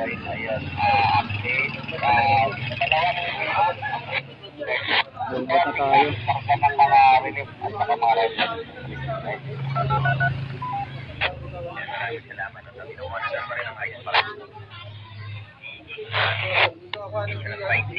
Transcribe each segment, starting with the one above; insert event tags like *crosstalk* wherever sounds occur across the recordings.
Ah. Ah, Lumbat na tayo. Sakta ng mga relief at saka mga rescue. Maraming salamat at pinuwanan pa rin ang ayos para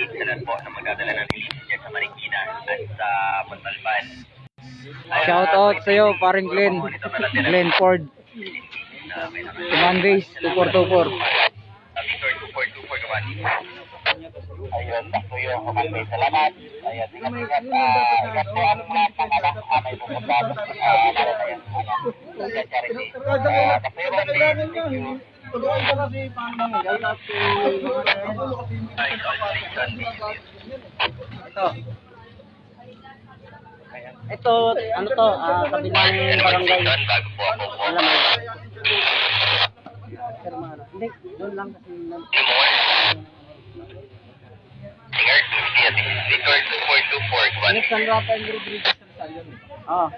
Insurance po na magdadala ng relief dyan sa Marikina at sa Montalban. Shout out sa iyo, paring Glenn. Glenn Ford. Command base 2424. Victor 2424 kawan. Ayun, sakto yung kumantay. Salamat. Ayun, ingat-ingat. ah, Ingat po ang lahat ng anak na may pupunta. Ah, para na yan. Sa charity. Ah, Sakto yung kumantay. Thank you. Kasi. Ito. Ito, ano to, ah, kabilang barangay. Bago po ako. Alam mo. Hermano. Hindi, doon lang kasi. Singer 50 at Victor 2424 kawan. San Rafael Rodriguez Rizal yun. Ah.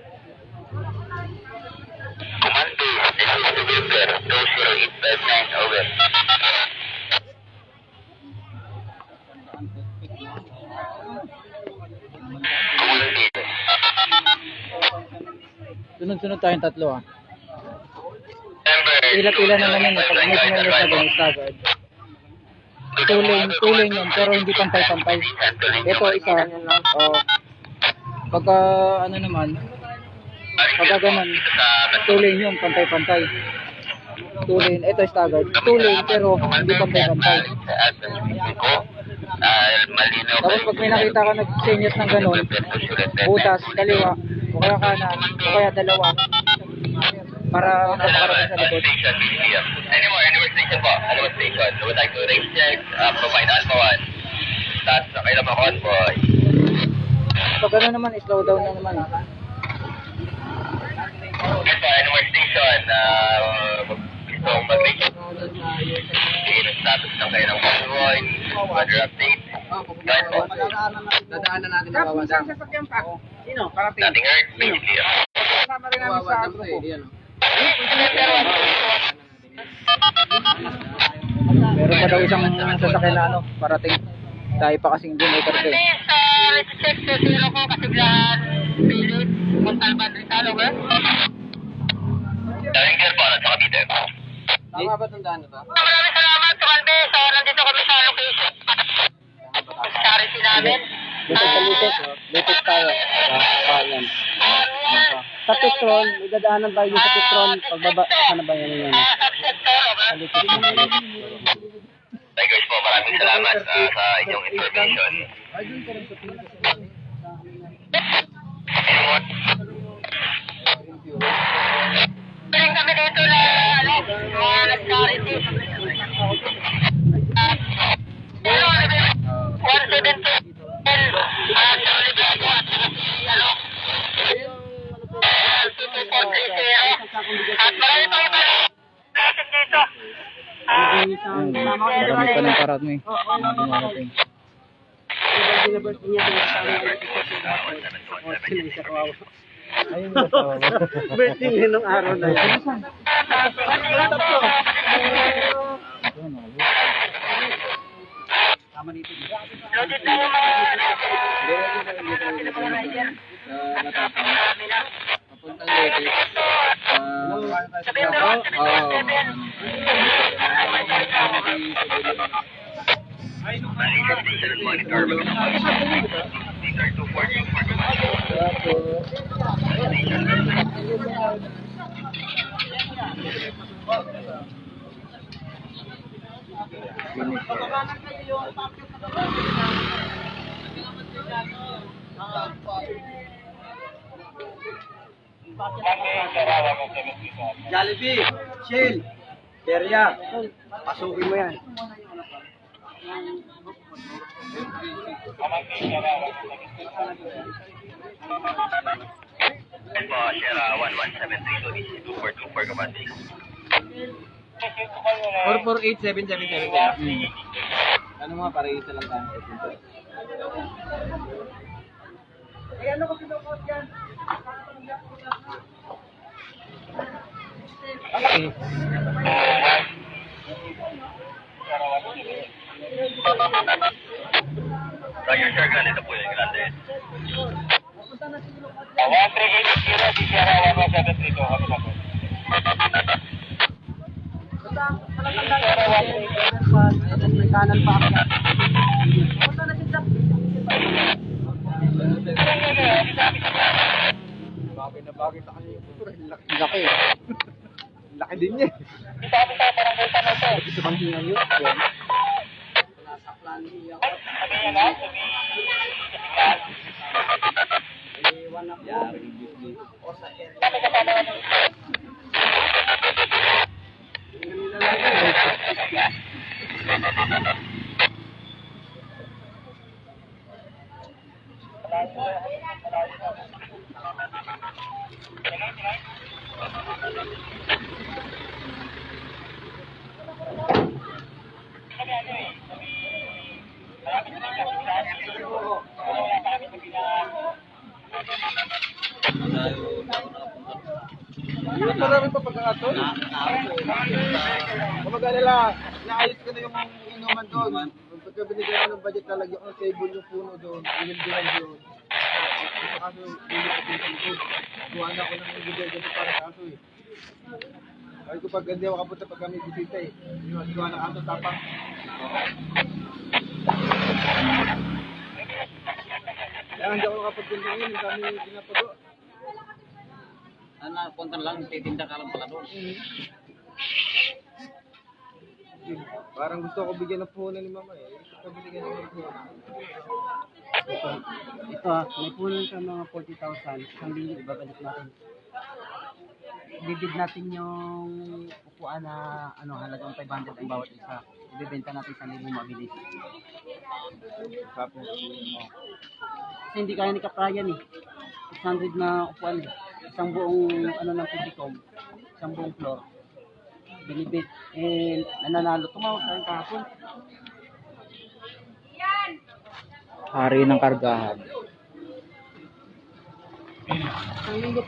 Command base, this is the Victor 20859 over. Sunod-sunod tayong tatlo ah. Pila-pila naman yun. eh. Pag may sumulot na. Two lane, two lane yun, pero hindi pantay-pantay. Ito, isa. Oh. Pagka, ano naman, pagka ganun, lane yun, pantay-pantay. Lane, ito staggered. Lane, pero hindi pantay-pantay. Tapos pag may nakita ka nag-senyas ng ganun, butas, kaliwa, o kaya kanan, o kaya dalawa, para makakarating sa likod. Station, BCM. Anywhere, anywhere station po. Anywhere station. So, would like to raise check, uh, provide Alpha 1. Stats na kayo naman convoy. Pag ano naman, slow down na naman. Yes po, anywhere station. Uh, gusto kong mag-raise check. Sige, ng status ng kayo ng convoy. Weather update. Guys po. dadaanan natin ang wawasan. Sino? Parating. Nothing. Please clear. Kasama rin namin sa grupo. Meron pa daw isang sasakyan na ano, parating. Tayo pa kasing generator ko eh. sa check sa zero ko kasi biglaan pilit Montalban Rizal, okay? Daming clear po, nasa Cavite. Tama ba itong daan na to? Maraming salamat, Tukalbe. So, nandito kami sa location. Sa charity namin. Dito sa Litek, Litek tayo. Sa kanan. Sa petrol, idadaanan tayo sa petrol. Pagbaba, ano ba yan Litek. Tigers po, maraming salamat ah, sa inyong information. Piling kami dito na, ano, mga nag-charity. Ah, ano, ano, 170 ah, sa Oliveto at saka si, ano, ah, 2240. At marami pang iba natin dito. Ayun, Marami pa ng parami. Dumarating. Ayun tawa ba? Birthday niya nung araw na yan. Ayun, oh. Loaded na yung mga ano. Papuntang Leyte. Ah, oo. Monitor, Speaker 240. Jollibee, chill, Beria, pasukin mo yan. Ito, Sierra 1173, 242 for. 448-7777. Hmm. Ano mga pare isa lang tayo. Ay, ano ko pinukot yan? Okay. Roger, sir. Ganito po yung grande. 1380 Sierra 11732. Kami sa kanan pa ako. Bagay na bagay sa kanya yung. Ang Laki. Laki. Laki din niya. Sabi sa barangay San Jose. Ito bang hingan yun? Yun, marami pa pagkakataon. Kumbaga nila, naayos ko na yung inuman doon. Pagka binigyan ng budget, talagyan ko ng table yung puno doon. Inildihan doon. Kaso, ulit ko. Kuha na ako ng ibigay dito para sa aso eh. Sabi ko pag hindi ako kapunta pag kami bisita eh. Yung gawa ng aso tapang. Kaya hindi ako nakapagpunta ngayon, yung kami pinapago. Ano, punta lang, titinda ka lang pala doon. Parang gusto ko bigyan ng puhunan ni mama eh. Gusto ko bigyan ng puhunan. Ito, ito ah, may punan ka mga 40,000, isang linggo ibabalik natin. Bibid natin yung upuan na ano, halagang 500 ang bawat isa. Ibibenta natin sa linggo mabilis. Tapos, Kasi hindi kaya ni Kaprayan eh. 600 na upuan eh. Isang buong ano ng Pidicom, isang buong floor. Binibit. Eh, nananalo. Tumawag tayo kahapon. Hari ng kargahan. Marunong ka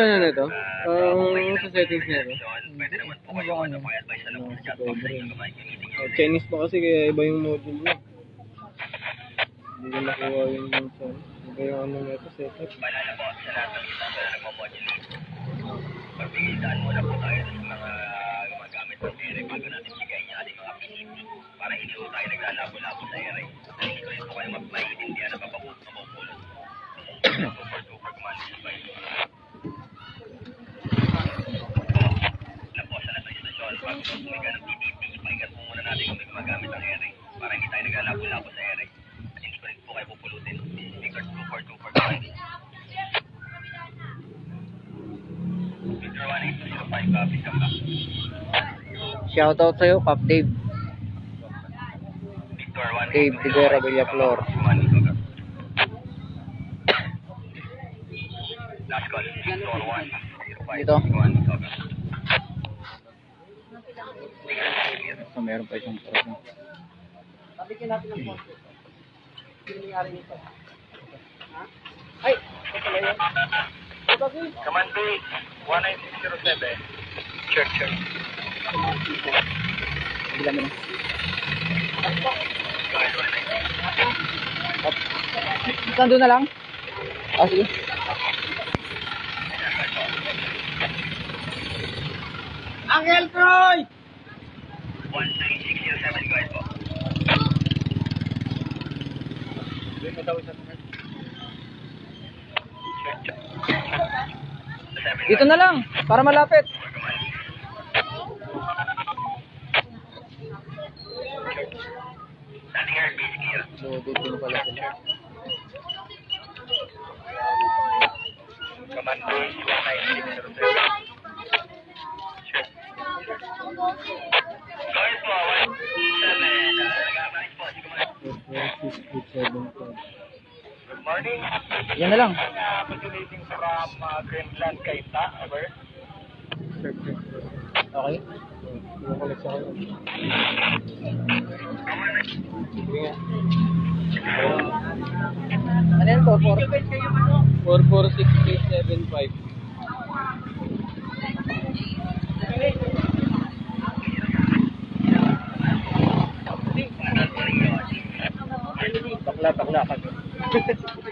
ano na ito? Uh, sa settings na ito? Ano ba ano? Oh, Chinese pa kasi kaya iba yung module mo. Hindi ko nakuha yung minsan. Iba yung ano na ito, setup. Pagbigitan muna po tayo sa mga gumagamit ng ere bago natin bigay niya ating mga PCP para hindi po tayo naglalabo-labo sa ere. Dahil hindi ko rin po kayo magmaiintindihan na mapapulot. Super *coughs* duper command by na po sa nasa bago po muna natin kung may gumagamit ng ere para hindi tayo naglalabo-labo sa ere. At hindi rin po kayo pupulutin. Duper command. Victor 18205, uh, pick up back. Shoutout sa'yo, Pop Dave. Victor Dave Tigora Villaflor. Last call, Victor 105. Dito. 1, over. So, meron pa isang truck. Tabikin natin ng konti. Hindi nangyari nito. Command base, 19607. Check, check. Bila mo na. Saan doon na lang? Ah, sige. Angel Troy! 19607, go ahead Dito na lang, para malapit. Landing air base clear. So, dito na pala sila. Command base, 19607. morning. Yan na lang. Uh, originating from uh, Greenland, Kaita, over. Okay. Ano yan to? 446875. Bakla, bakla kami. *laughs*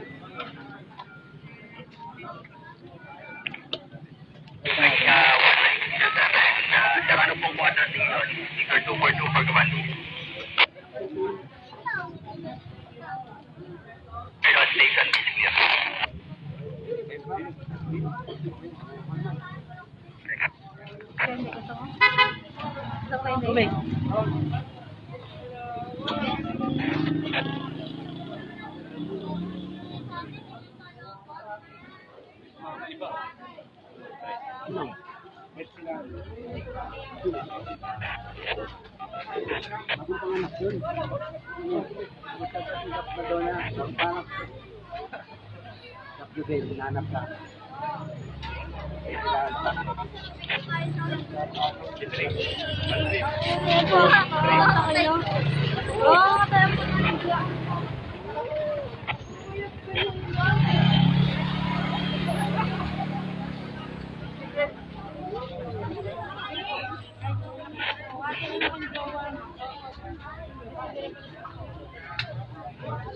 Tuloy. Ako panganak yun.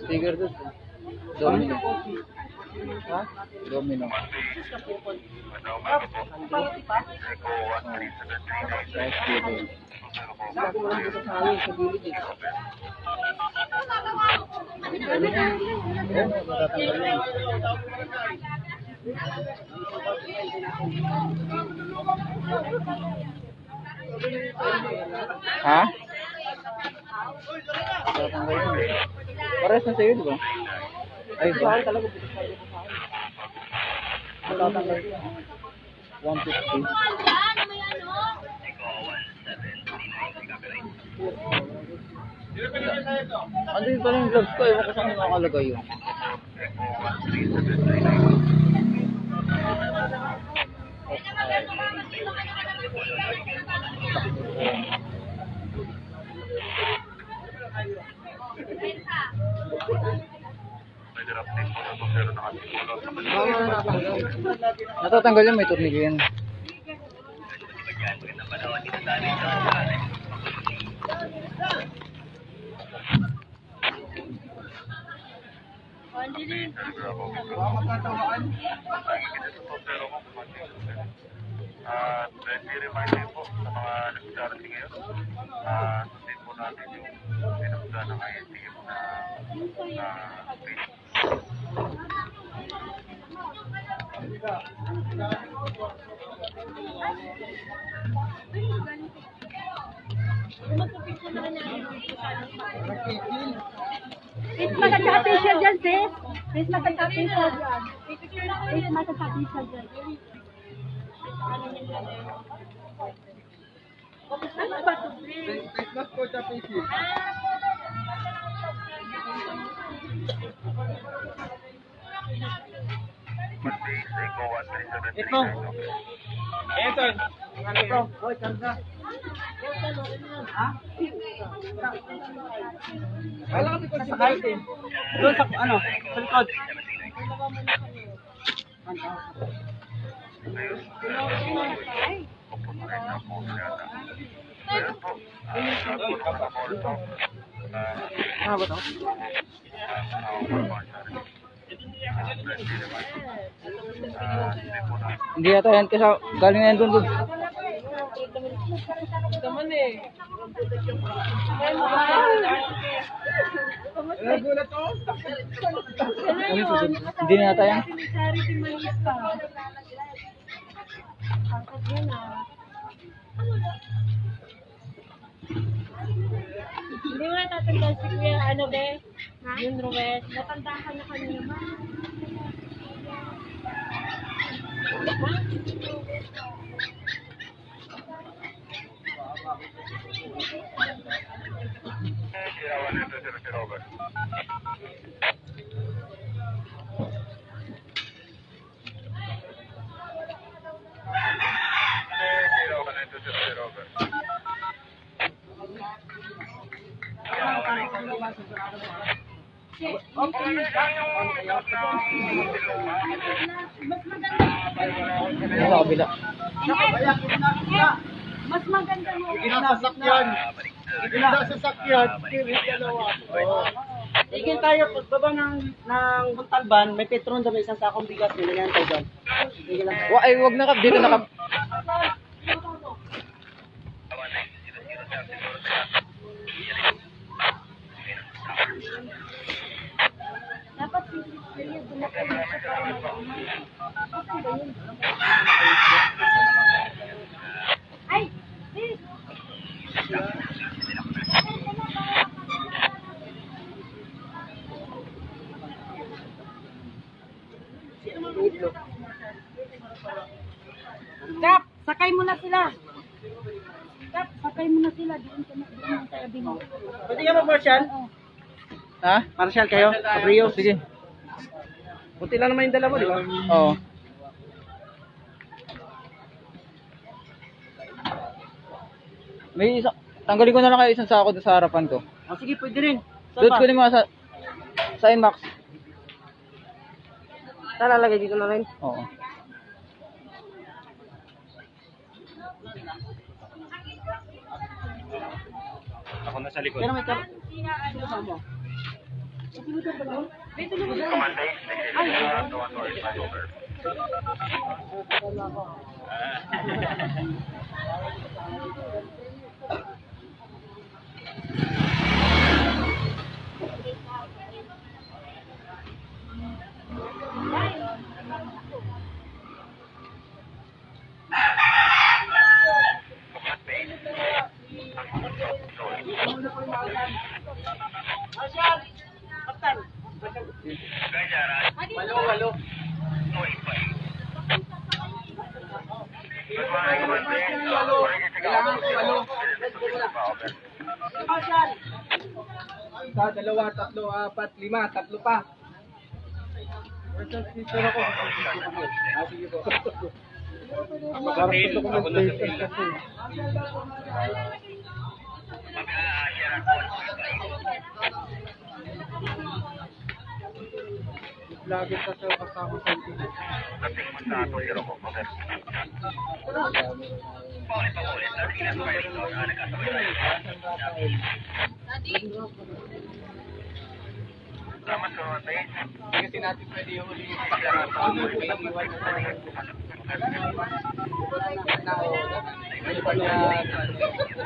Sticker doon. Domino. Ha? Domino. Ha? Pares na sa'yo, di ba? Ay, ba? talaga. Matatanggal yan. 150. Andun pa yung gloves ko, ewan ko saan nakalagay yun. Natatanggal yan, may tornilyo yan. At uh, reminder po sa mga nag-charity ngayon, uh, sundin po natin yung pinagda ng INTM na uh, page. Please magka-facial dyan, sis. Please magka-facial dyan. Please magka-facial dyan. Ano ba ito, please? Mask po sa face shield. Monday, Seiko 1373. Ito. Ito. Ito? Hoy, karga. Kala kasi kung Sakay. Doon sa, ano, sa likod. Ano ba to? Hindi yata yan kasi galing na yan doon doon. Yung susunod? Hindi na yata yan. Angkat yan. Natatandaan si Kuya, ano be? Yung Ruwes. Natandaan ka na kanina naman. Mas Ano sa kabila? Mas maganda mo. Dalawa. Oo. Tigil tayo, pagbaba ng, ng Montalban, may petron may isang sakong bigas, nilagyan tayo doon. Wa, ay, wag na kap. Dito na kap. Dapat sisipili. Bulakan mo siya para mag-umay. Asan ba yun? Ay! Sis! Kap! Sakay mo na sila! Kap! Sakay mo na sila. Doon ka na. Doon ang tabi mo. Pwede ka? Oo. Ha? Marshal kayo? Abrio? Sige. Buti lang naman yung dala mo, di ba? Oo. May isa, tanggalin ko na lang kayo isang sako doon sa harapan ko. Oh, sige, pwede rin. Saan Doon pa? ko din mga sa, sa Inmax. Saan lalagay dito na rin? Oo. Pero may kar... Sino Commander, this is uh, Toa Tower 5, sir. Commander, ba mo? Isa, dalawa, tatlo, apat, lima, tatlo pa. Pero ako. Ah, sige po. Magkaroon sa documentation kasi. Lagi pa siya kasama sa TV. Hindi kasi natin pwede yung huli paglaran. May iwan na tayo. May iwan na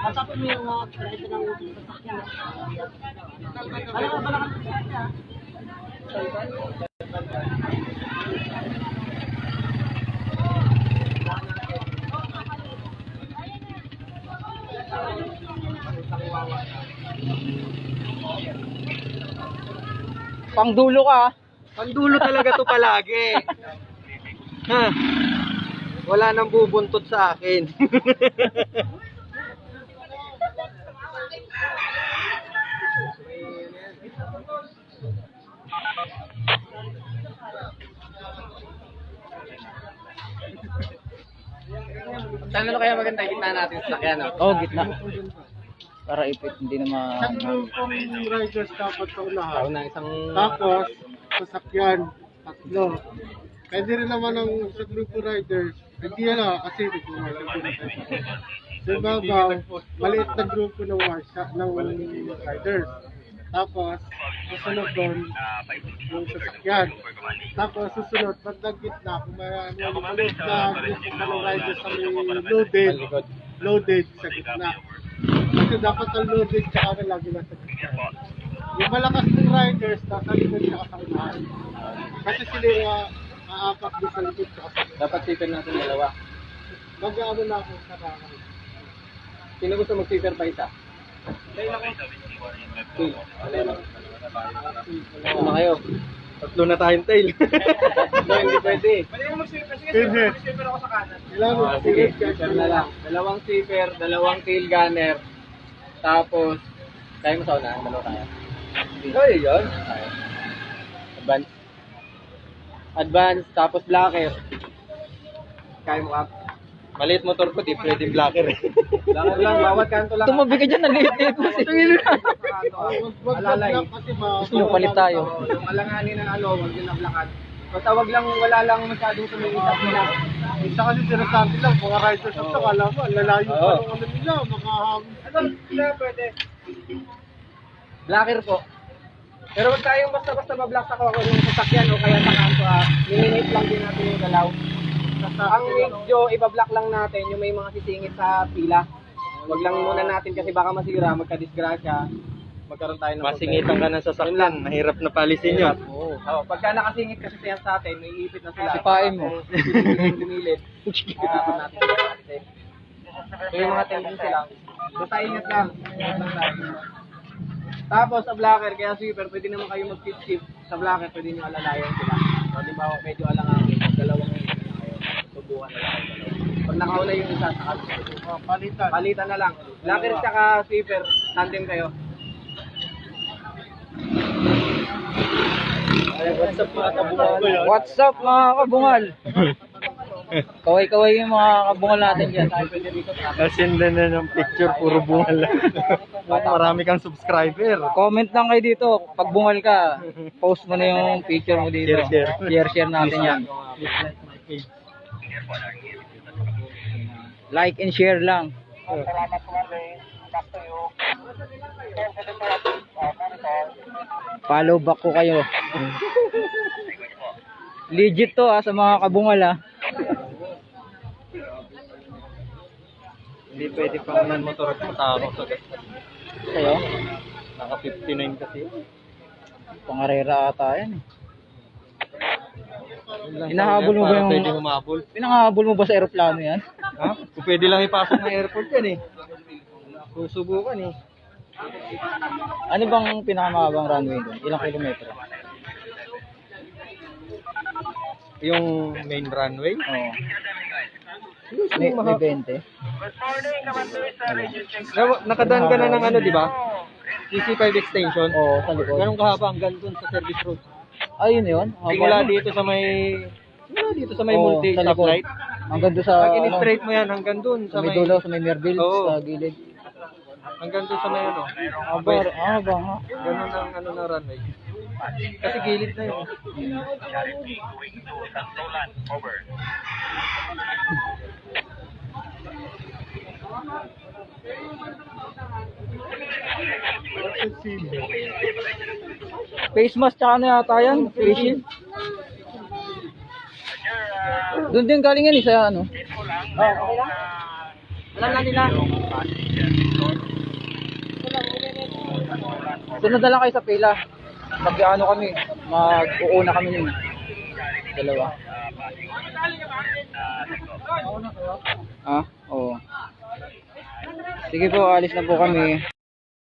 Masapin mo yung mga presyo ng sasakyan. Alam ka ba naman sasakyan? Pangdulo ka ah. Pandulo talaga to palagi. *laughs* ha? Wala nang bubuntot sa akin. *laughs* Saan na kaya maganda gitna natin sa sakyan? No? Oo, gitna. Para ipit, hindi na ma... grupong riders dapat sa unahan. Sa isang... Tapos, sasakyan, tatlo. Pwede rin naman ang sa grupo riders. Hindi na kasi nag-rider ko na tayo. Sa ibabaw, maliit na grupo ng, ng riders. Tapos, susunod doon yung sasakyan. Tapos, susunod, bandang gitna, kung may ano, maliit na grupo pa ng riders sa may loaded, loaded sa gitna. Kasi dapat ang loaded tsaka na lagi nasa gitna. Yung malakas ng riders, nasa likod tsaka sa unahan. Kasi sila yung uh, aapak doon sa likod tsaka sa Dapat sipan natin dalawa. Mag-ano na ako sa kakay. Sino gusto mag-siper pa isa? Ano na kayo? Tatlo na tayong tail. *laughs* No, hindi pwede. Pinhead. Kailangan Ah, sige, siper na lang. Dalawang siper, dalawang tail gunner. Tapos, kaya mo sa unahan, dalawa kaya. Kaya. Kaya. Advance. Advance, tapos blocker. Kaya mo up. Maliit motor ko, di pwede blacker eh. Blacker lang, bawat kanto lang. Tumabi ka dyan, naliit-liit mo si Alalay. Gusto nyo palit tayo. Yung alanganin ng ano, wag din nablakan. Basta wag lang, wala lang masyadong sumigisap nila. Isa kasi sinasabi lang, mga riders sa kala mo, ang lalayo pa ng ano nila, makahangin. Ano, sila pwede. Blacker po. Pero wag tayong basta-basta mablock sa kawako ng sasakyan o kaya sa kanto ah. Minimate lang din natin yung galaw. Ang medyo ibablock lang natin yung may mga sisingit sa pila. Wag lang muna natin kasi baka masira, magka-disgrasya. Magkaroon tayo ng Masingitan ka ng sasakyan, mahirap na palisin yun. Oo. Oh, pagka nakasingit kasi yan sa atin, may ipit na sila. Sipain mo. Dumilid. *laughs* Kailangan natin natin. So yung mga tendency lang. Basta ingat lang. Ingat lang tayo. Tapos sa blacker, kaya sweeper, pwede naman kayo mag-tip-tip. Sa blacker, pwede nyo alalayan sila. So, di ba, medyo alangangin. Dalawang. Subukan na lang. Pag nakauna yung isa, saka oh, palitan. Palitan na lang. Blacker tsaka sweeper, tandem kayo. What's up mga kabungan? What's up mga kabungal? *laughs* Kaway-kaway yung mga kabungal natin dyan. Kasinda na ng picture, puro bungal lang. *laughs* Marami kang subscriber. Comment lang kayo dito. Pag bungal ka, post mo na yung picture mo dito. Share, share. Share, share natin yan. Like and share lang. Salamat po. Back to you. Follow back ko kayo. Legit to ah, sa mga kabungal ah. Hindi pwede pang nan motor at matako sa Kayo? Naka 59 kasi. Pangarera ata yan eh. Hinahabol mo ba yung- Pwede humabol. Pinangahabol mo ba sa aeroplano yan? Ha? Kung pwede lang ipasok ng airport yan eh. Susubukan eh. Ano bang pinakamahabang runway doon? Ilang kilometro? Yung main runway. Oo. May, may 20. Na- Nakadaan ka na ng ano, di ba? CC5 extension. Oo, sa likod. Ganun kahaba hanggang dun sa service road. Ayun yun. Simula dito sa may... Simula dito sa may Oo, multi sa likod. stoplight. Hanggang doon sa, Pag ano, in-straight mo yan hanggang dun sa sa may may... dulo, sa may Merville, Oo. sa gilid. Hanggang dun sa may ano. Aba, aba nga. Ganun ang ano ng runway. Kasi gilid na yun. *laughs* Face mask tsaka ano yata yan? Face shield? Doon din galing yan eh, sa ano? Alam na nila. Sunod na lang kayo sa pila. Mag ano kami, mag-uuna kami nun. Dalawa. Ha? Oo. Sige po, alis na po kami.